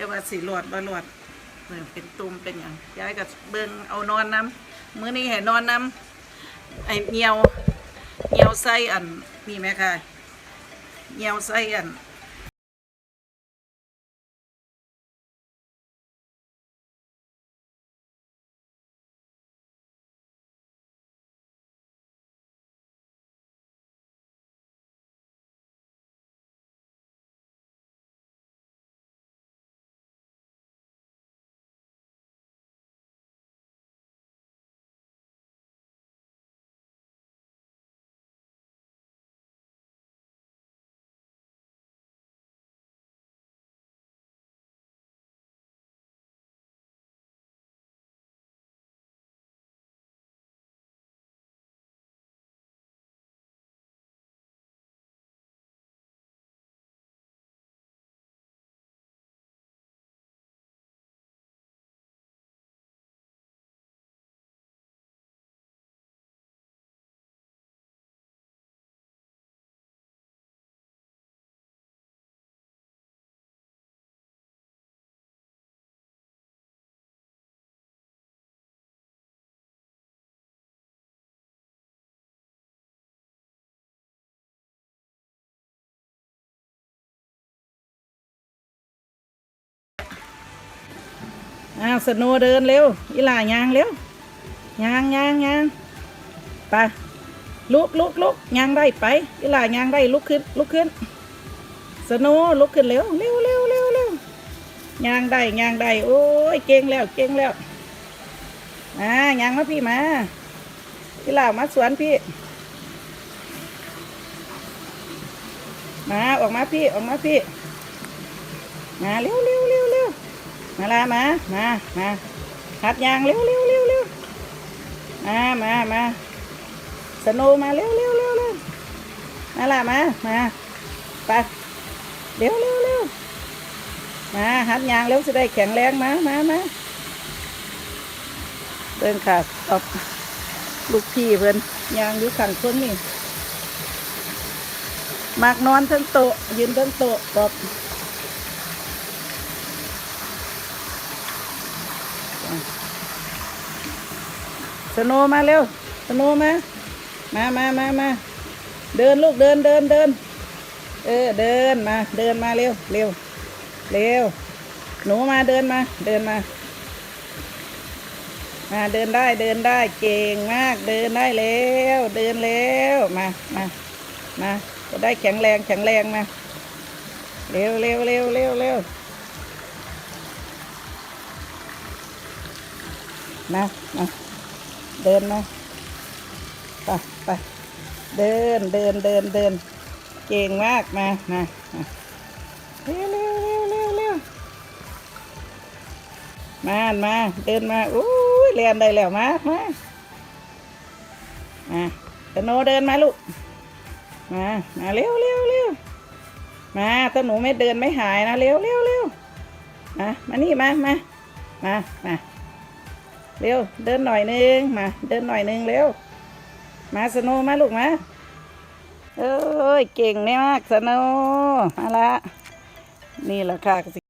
แต่ว่าสีหลอดบ่รอดเบิ่งเป็นตุ่มเป็นอย่างย้ายกับเบิ้งเอานอนน้ำมื้อนี้ให้นอนน้ำไอเหนียวเหนียวไส้อันนี่แม่ค่ะเหนียวไส้อัน อ้าวสโนว์เดินเร็วอีหล่ายางเร็วยางยางยางไปลุกลุกลุกยางได้ไปอีหล่ายางได้ลุกขึ้นลุกขึ้นสโนว์ลุกขึ้นเร็วเร็วเร็วเร็วเร็วยางได้ยางได้โอ้ยเก่งแล้วเก่งแล้วมายางมาพี่มาอีหล่ามาสวนพี่มาออกมาพี่ออกมาพี่มาเร็วเร็วเร็วเร็ว มาลามา มามาหัดยางเร็วเร็วเร็วเร็วมามามาสโนมาเร็วเร็วเร็วเร็วมาลามา มาไปเร็วเร็วเร็วมาหัดยางเร็วจะได้แข็งแรงมามามาเดินขาดตบลูกพี่เพิ่อนยางอยู่ขังคนนี่มากนอนทั้งโตยืนทั้งโต๊ะตบ สโนมาเร็ว สโนมา มามามามา เดินลูกเดินเดินเดิน เออเดินมา เดินมาเร็วเร็วเร็ว หนูมาเดินมา เดินมา มาเดินได้เดินได้เก่งมากเดินได้แล้ว เดินแล้วมามามาจะได้แข็งแรงแข็งแรงมาเร็วเร็วเร็วเร็วเร็วมามา เดินมาไปไปเดินเดินเดินเดินเก่งมากมามาเร็วเร็วเร็วเร็วเร็วมามาเดินมาอู้ยเรียนได้แล้วมามามาตโนเดินมาลูกมามาเร็วเร็วเร็วมาตะหนูไม่เดินไม่หายนะเร็วเร็วเร็วมามานี่มามามามา เร็ว เดินหน่อยนึง มา เดินหน่อยนึงเร็ว มาสโนมาลูกมา เอ้ย เก่งเนี่ยมากสโนมาละ นี่แหละค่ะสิ